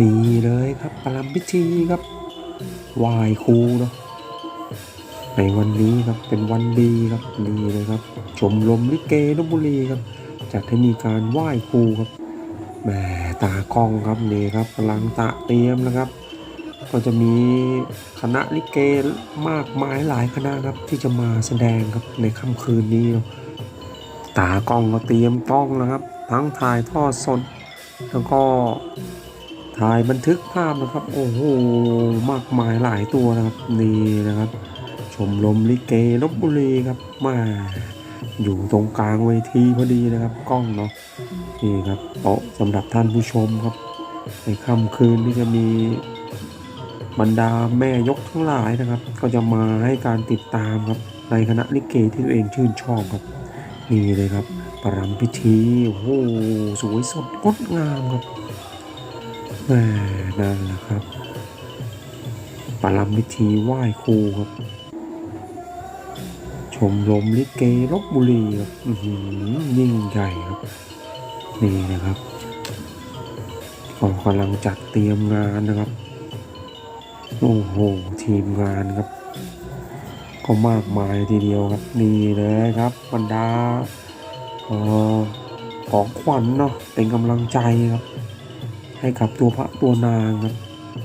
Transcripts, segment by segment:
นี่เลยครับประลำพิธีครับไหว้ครูเนาะในวันนี้ครับเป็นวันดีครับนี่เลยครับ ชมรมลิเกลบบุรีครับ จัดให้มีการไหว้ครูครับแหมตากล้องครับนี่ครับกำลังตะเตรียมนะครับ ก็จะมีคณะลิเกมากมายหลายคณะครับที่จะมาแสดงครับในค่ำคืนนี้นะตากล้องก็เตรียมกล้องแล้วครับ ทั้งถ่ายทอดสดแล้วก็ ถ่ายบันทึกภาพนะครับ โอ้โหมากมายหลายตัวนะครับนี่นะครับ ชมรมลิเกลบบุรีครับมาอยู่ตรงกลางเวทีพอดีนะครับ กล้องเนาะนี่ครับโต๊ะสำหรับท่านผู้ชมครับ ในค่ำคืนที่จะมีบรรดาแม่ยกทั้งหลายนะครับ ก็จะมาให้การติดตามครับในคณะลิเกที่ตัวเองชื่นชอบครับนี่เลยครับ ประรำพิธีโอ้โหสวยสดงดงามครับ นั่นแหละครับประรำพิธีไหว้ครูครับ ชมรมลิเกลบบุรีครับหือยิ่งใหญ่ครับ นี่นะครับก็กำลังจัดเตรียมงานนะครับ โอ้โห ทีมงานครับ ก็มากมายทีเดียวครับ นี่เลยครับบรรดาออของขวัญเนาะเป็นกำลังใจครับ ให้กับตัวพระตัวนางครับ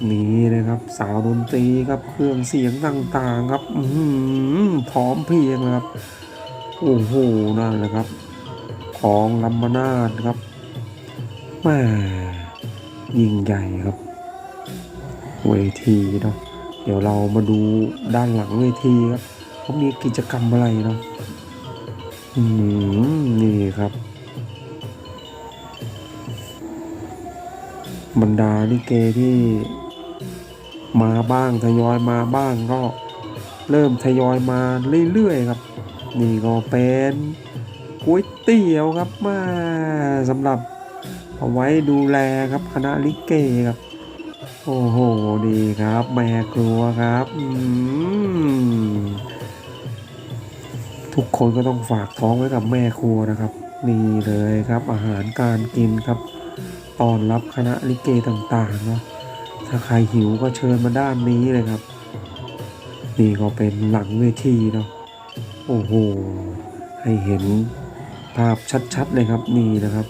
นี่เลยครับสาวดนตรีครับเครื่องเสียงต่างๆครับอืพร้อมเพรียงเลยครับโอ้โหนั่นแหละครับ ของลำมนาดครับแม่ยิ่งใหญ่ครับ เวทีเนาะเดี๋ยวเรามาดูด้านหลังเวทีครับเขามีกิจกรรมอะไรเนาะอืมนี่ครับ บรรดาลิเกที่มาบ้างทยอยมาบ้างก็เริ่มทยอยมาเรื่อยๆครับนี่ก็เป็นก๋วยเตี๋ยวครับมาสำหรับเอาไว้ดูแลครับคณะลิเกครับ โอ้โหดีครับแม่ครัวครับทุกคนก็ต้องฝากท้องไว้กับแม่ครัวนะครับ นี่เลยครับอาหารการกินครับ ต้อนรับคณะลิเกต่างๆเนาะถ้าใครหิวก็เชิญมาด้านนี้เลยครับ นี่ก็เป็นหลังเวทีเนาะโอ้โห ให้เห็นภาพชัดๆเลยครับนี่นะครับ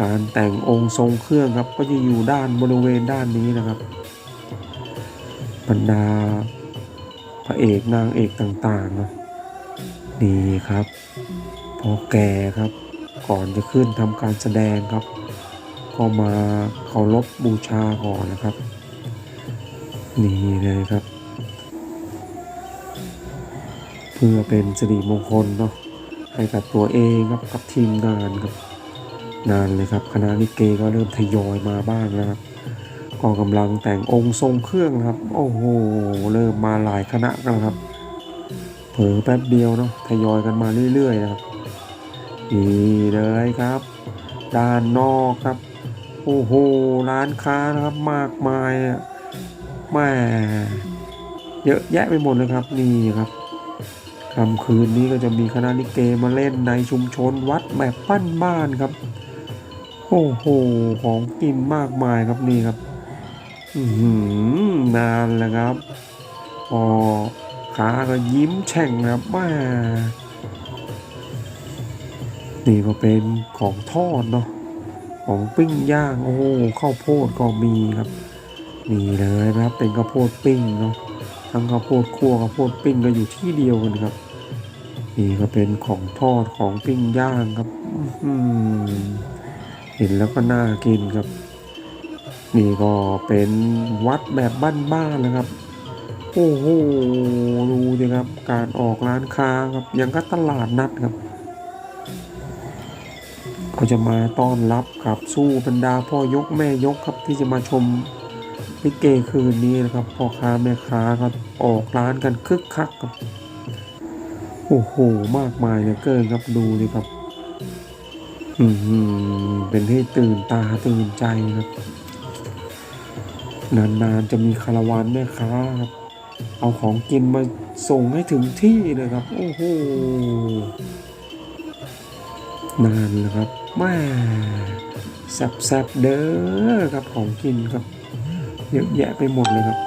การแต่งองค์ทรงเครื่องครับก็จะอยู่ด้านบริเวณด้านนี้นะครับบรรดาพระเอกนางเอกต่างๆนะนี่ครับพอแก่ครับ ก่อนจะขึ้นทำการแสดงครับ ก็มาเคารพบูชาก่อนนะครับ นี่เลยครับ เพื่อเป็นสิริมงคลเนาะให้กับตัวเองครับกับทีมงานครับนานเลยครับคณะลิเกก็เริ่มทยอยมาบ้างแล้วครับก็กำลังแต่งองค์ทรงเครื่องครับ โอ้โหเริ่มมาหลายคณะกันแล้วครับ เผลอแป๊บเดียวเนาะทยอยกันมาเรื่อยๆนะครับนี่เลยครับ ด้านนอกครับ โอ้โห ร้านค้านะครับมากมายอะแม่เยอะแยะไปหมดเลยครับนี่ครับค่ำคืนนี้ก็จะมีคณะลิเกมาเล่นในชุมชนวัดแบบปั้นบ้านครับ โอ้โห ของกินมากมายครับนี่ครับอือหือนานแล้วครับพอขาก็ยิ้มแฉ่งนะครับมานี่ก็เป็นของทอดเนาะ ของปิ้งย่างโอ้โหข้าวโพดก็มีครับนี่เลยนะครับเป็นข้าวโพดปิ้งเนาะทั้งข้าวโพดคั่วข้าวโพดปิ้งก็อยู่ที่เดียวกันครับนี่ก็เป็นของทอดของปิ้งย่างครับเห็นแล้วก็น่ากินครับ นี่ก็เป็นวัดแบบบ้านๆนะครับ โอ้โหดูดิครับ การออกร้านค้าครับยังก็ตลาดนัดครับ ก็จะมาต้อนรับขับสู้บรรดาพ่อยกแม่ยกครับที่จะมาชมลิเกคืนนี้นะครับพ่อค้าแม่ค้าก็ออกร้านกันคึกคักครับโอ้โหมากมายเหลือเกินครับดูดิครับอืมเป็นให้ตื่นตาตื่นใจครับนานๆจะมีคาราวานแม่ค้าครับเอาของกินมาส่งให้ถึงที่เลยครับ โอ้โห นานแล้วครับแม่แซบๆเด้อครับของกินครับเยอะแยะไปหมดเลยครับ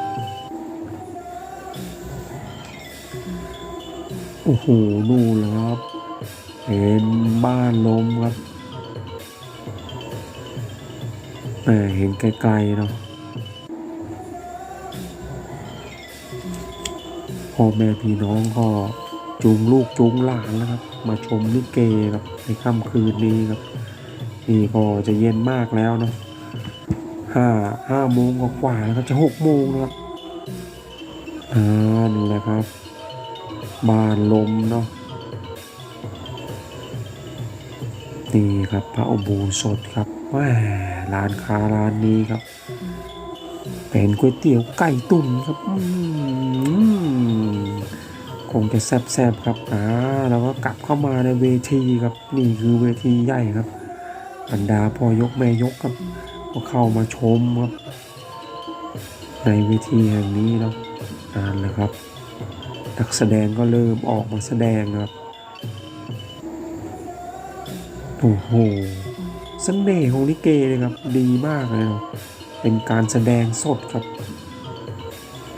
โอ้โหนู่นแล้วครับ เห็นบ้านลมครับแหมเห็นไกลๆเนาะพ่อแม่พี่น้องก็จูงลูกจูงหลานแล้วครับ มาชมลิเกครับในค่ำคืนนี้ครับนี่ก็จะเย็นมากแล้วเนาะห้าห้าโมงกว่าแล้วก็จะหกโมงแล้วครับอ่านี่แหละครับบานลมเนาะนี่ครับพระอุโบสถครับแหมร้านค้าร้านนี้ครับ เป็นก๋วยเตี๋ยวไก่ตุ๋นครับอืมคงจะแซ่บๆครับอ่า แล้วก็กลับเข้ามาในเวทีครับ นี่คือเวทีใหญ่ครับบรรดาพ่อยกแม่ยกครับ ก็เข้ามาชมครับ ในเวทีแห่งนี้เนาะนานแล้วครับนักแสดงก็เริ่มออกมาแสดงครับโอ้โหเสน่ห์ของลิเกเลยครับดีมากเลยเนาะเป็นการแสดงสดครับ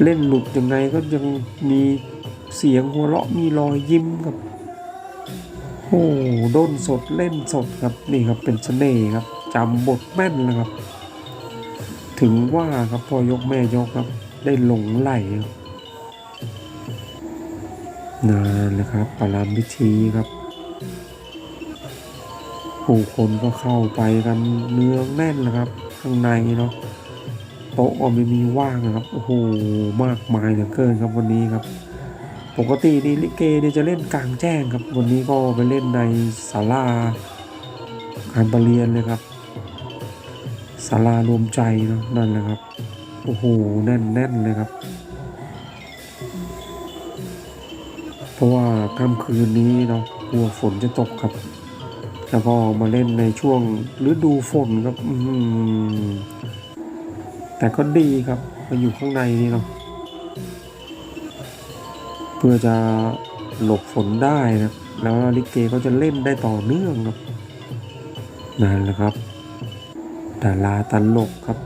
เล่นหลุดยังไงก็ยังมีเสียงหัวเราะมีรอยยิ้มครับ โอ้ด้นสดเล่นสดครับนี่ครับเป็นเสน่ห์ครับจำบทแม่นเลยครับ ถึงว่าครับพอยกแม่ยกครับ ได้หลงไหลครับนานเลยครับปรามพิธีครับ ผู้คนก็เข้าไปกันเนืองแน่นนะครับ ข้างในเนาะโต๊ะก็ไม่มีว่างนะครับโอ้โหมากมายเหลือเกินครับวันนี้ครับ ปกตินี่ลิเกเนี่ยจะเล่นกลางแจ้งครับ วันนี้ก็ไปเล่นในศาลาการประเรียนเลยครับศาลารวมใจเนาะนั่นแหละครับ โอ้โหแน่นแน่นเลยครับ เพราะว่าค่ำคืนนี้เนาะกลัวฝนจะตกครับ แล้วก็มาเล่นในช่วงฤดูฝนครับ อืแต่ก็ดีครับมาอยู่ข้างในนี่เนาะ พื่อจะหลบฝนได้นะ แล้วลิเกก็จะเล่นได้ต่อเนื่องครับนั่นแหละครับดาราตลกครับ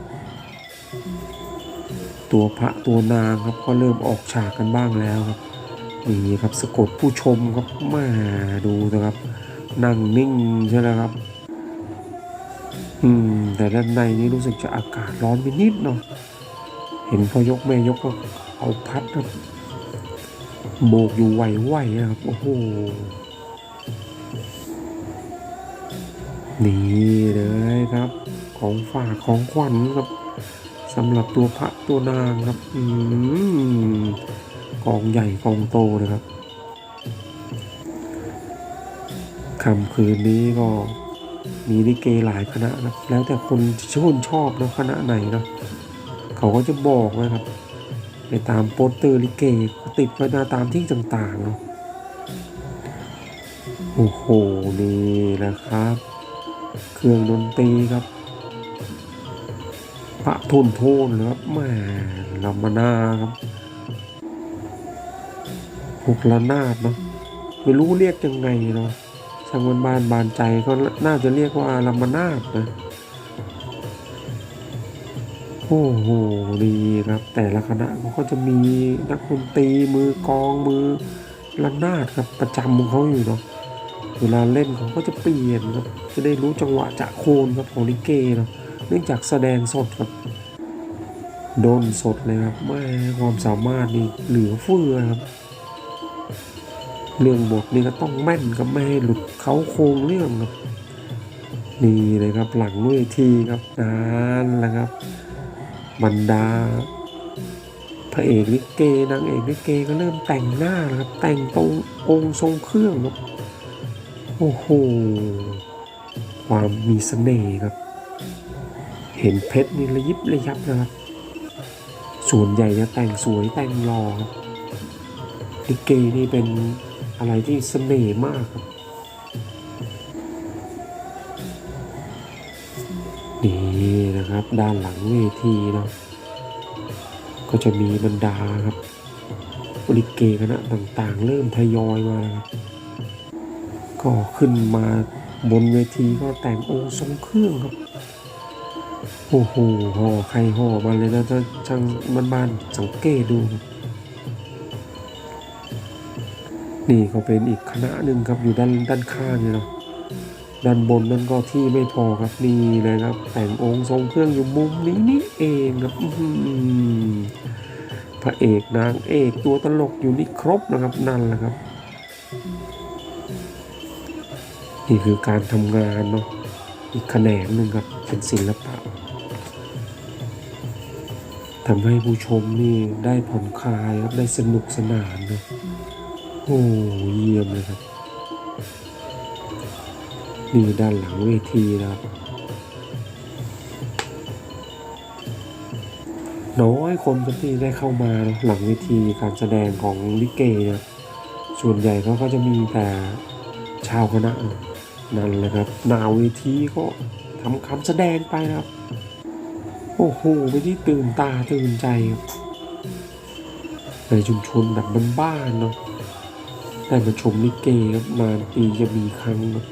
ตัวพระตัวนางครับก็เริ่มออกฉากกันบ้างแล้วครับนี่ครับสะกดผู้ชมครับมาดูนะครับ นั่งนิ่งใช่ไหมครับ อืม แต่ด้านในนี้รู้สึกจะอากาศร้อนไปนิดเนาะเห็นพอยกแม่ยกก็เอาพัดครับ โบกอยู่ไหวๆนะครับ โอ้โห นี่เลยครับ ของฝากของขวัญครับสำหรับตัวพระตัวนางครับอืมกองใหญ่กองโตเลยครับค่ำคืนนี้ก็มีลิเกหลายคณะนะแล้วแต่คนชื่นชอบนะคณะไหนนะเขาก็จะบอกไว้ครับ ในตามโปสเตอร์ลิเกเขาติดไว้หน้าตามที่ต่างๆ โอ้โห นี่แหละครับ เครื่องดนตรีครับ พระทุนโทนครับแม่ลำมานาครับพวกระนาดเนาะไม่รู้เรียกยังไงเนาะช่างบ้านบานใจก็น่าจะเรียกว่าลำมานาบนะ โอ้โหดีครับ แต่ละคณะเขาก็จะมีนักดนตรีมือกองมือระนาดครับประจำของเขาอยู่เนาะเวลาเล่นเขาก็จะเปลี่ยนครับจะได้รู้จังหวะจะโคนครับของลิเกเนาะเนื่องจากแสดงสดครับโดนสดเลยครับไม่ความสามารถนี่เหลือเฟือครับเรื่องบทนี่ก็ต้องแม่นก็ไม่ให้หลุดเขาโครงเรื่องครับนี่เลยครับหลังเวทีครับนั่นแหละครับ บรรดาพระเอกลิเกนางเอกลิเกก็เริ่มแต่งหน้าแล้วครับแต่งตรงองค์ทรงเครื่องครับโอ้โหความมีเสน่ห์ครับ เห็นเพชรนี่ระยิบระยับนะครับส่วนใหญ่จะแต่งสวยแต่งหล่อครับลิเกนี่เป็นอะไรที่เสน่ห์มากครับ นี่นะครับ ด้านหลังเวทีเนาะก็จะมีบรรดาครับลิเกคณะต่างๆ เริ่มทยอยมาครับก็ขึ้นมาบนเวทีก็แต่งองค์ทรงเครื่องครับโอ้โหห่อใครห่อมาเลยนะถ้าช่างบ้านๆสังเกตดู นี่ก็เป็นอีกคณะหนึ่งครับอยู่ด้านด้านข้างเนี่ยเนาะ ด้านบนนั่นก็ที่ไม่พอครับนี่เลยครับ แต่งองค์ทรงเครื่องอยู่มุมนี้นี่เองครับพระเอกนางเอกตัวตลกอยู่นี่ครบนะครับนั่นแหละครับ นี่คือการทำงานเนาะอีกแขนงหนึ่งครับเป็นศิลปะทำให้ผู้ชมนี่ได้ผ่อนคลายครับได้สนุกสนานเนาะโอ้เยี่ยมเลยครับ นี่ด้านหลังเวทีนะครับ น้อยคนที่ได้เข้ามาหลังเวทีการแสดงของลิเกเนี่ยส่วนใหญ่เขาก็จะมีแต่ชาวคณะนั่นแหละครับหนาเวทีก็ทำคำแสดงไปนะครับ โอ้โหไปที่ตื่นตาตื่นใจครับในชุมชนแบบบ้านๆเนาะได้มาชมลิเกครับมาปีจะมีครั้งครั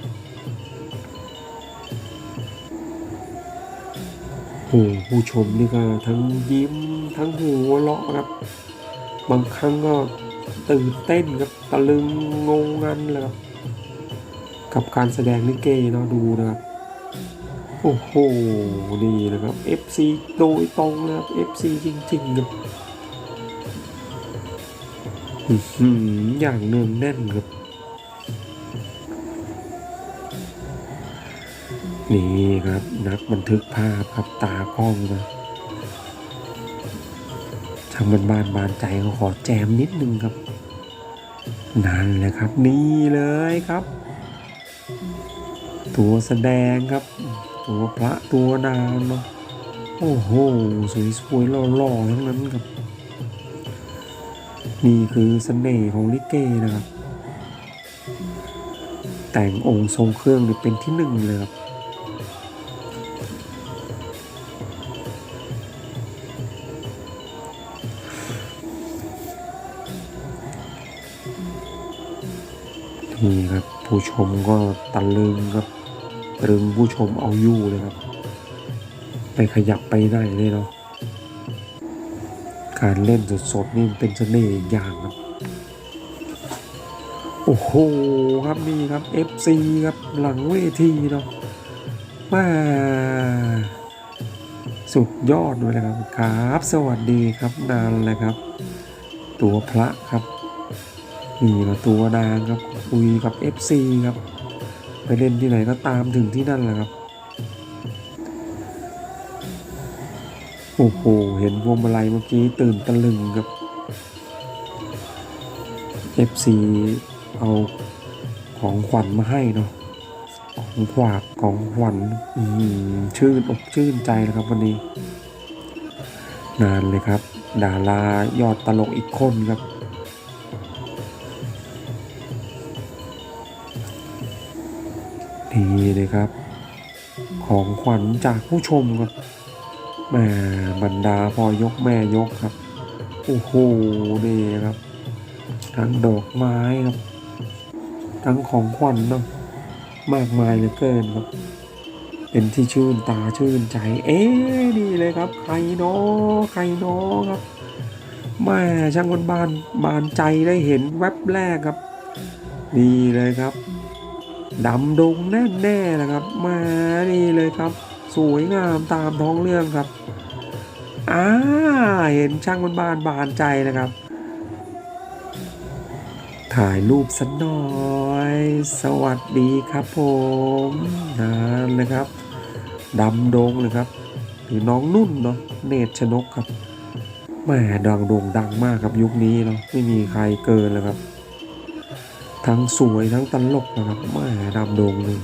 โอ้โหผู้ชมนี่ก็ทั้งยิ้มทั้งหัวเราะครับ บางครั้งก็ตื่นเต้นครับตะลึงงงงันเลยครับกับการแสดงลิเกเนาะดูนะครับโอ้โหนี่นะครับ FC โดยตรงนะครับ FC จริงๆครับอื้อหืออย่างเนืองแน่นครับ นี่ครับ นักบันทึกภาพครับตากล้องนะทางบ้านบานบานใจเขาขอแจมนิดนึงครับ นั่นแหละครับ นี่เลยครับ ตัวแสดงครับ ตัวพระตัวนางเนาะโอ้โหสวยๆหล่อๆทั้งนั้นครับ นี่คือเสน่ห์ของลิเกนะครับ แต่งองค์ทรงเครื่องนี่เป็นที่หนึ่งเลยครับ นี่ครับผู้ชมก็ตะลึงครับตรึงผู้ชมเอาอยู่เลยครับ ไปขยับไปไหนเลยเนาะการเล่นสดๆนี่เป็นเสน่ห์อีกอย่างครับ โอ้โหครับนี่ครับ FC ครับหลังเวทีเนาะมาสุดยอดเลยนะครับครับ สวัสดีครับนานเลยครับ ตัวพระครับ นี่มาตัวนางครับ คุยกับ FC ครับ ไปเล่นที่ไหนก็ตามถึงที่นั่นแหละครับ โอ้โห เห็นพวงมาลัยเมื่อกี้ตื่นตะลึงครับ FC เอาของขวัญมาให้เนาะของขวากของขวัญชื่นอกชื่นใจนะครับวันนี้ นานเลยครับ ดารายอดตลกอีกคนครับ นี่เลยครับ ของขวัญจากผู้ชมครับแม่บรรดาพอยกแม่ยกครับ โอ้โหนี่ครับ ทั้งดอกไม้ครับ ทั้งของขวัญเนาะมากมายเหลือเกินครับ เป็นที่ชื่นตาชื่นใจ เอ๊ะนี่เลยครับ ใครเนาะใครเนาะครับแม่ช่างบานบานบานใจได้เห็นแวบแรกครับ นี่เลยครับ ดำดงแน่แน่ๆนะครับ มานี่เลยครับ สวยงามตามท้องเรื่องครับอ่าเห็นช่างบานบานบานใจนะครับ ถ่ายรูปสักหน่อย สวัสดีครับผมนั่นเลยครับดำดงเลยครับ หรือน้องนุ่นเนาะเนตรชนกครับแม่ดังโด่งดังมากครับยุคนี้เนาะไม่มีใครเกินเลยครับ ทั้งสวยทั้งตลกนะครับม่ดำโดงเลย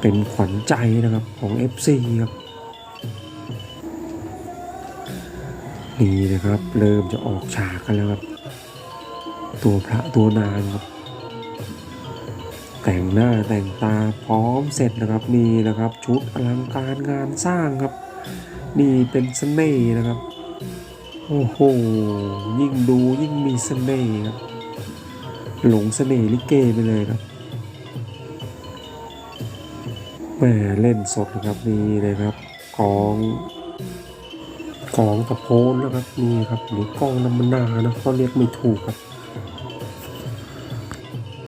เป็นขวัญใจนะครับของ FC ครับนี่นะครับ เริ่มจะออกฉากกันแล้วครับ ตัวพระตัวนางครับ แต่งหน้าแต่งตาพร้อมเสร็จนะครับนี่นะครับ ชุดอลังการงานสร้างครับ นี่เป็นเสน่ห์นะครับ โอ้โห ยิ่งดูยิ่งมีเสน่ห์ครับ หลงเสน่ห์ลิเกไปเลยครับแหมเล่นสดนะครับนี่เลยครับของของกับโพนนะครับนี่ครับหรือกล้องน้ำมันนานะเขาเรียกไม่ถูกครับ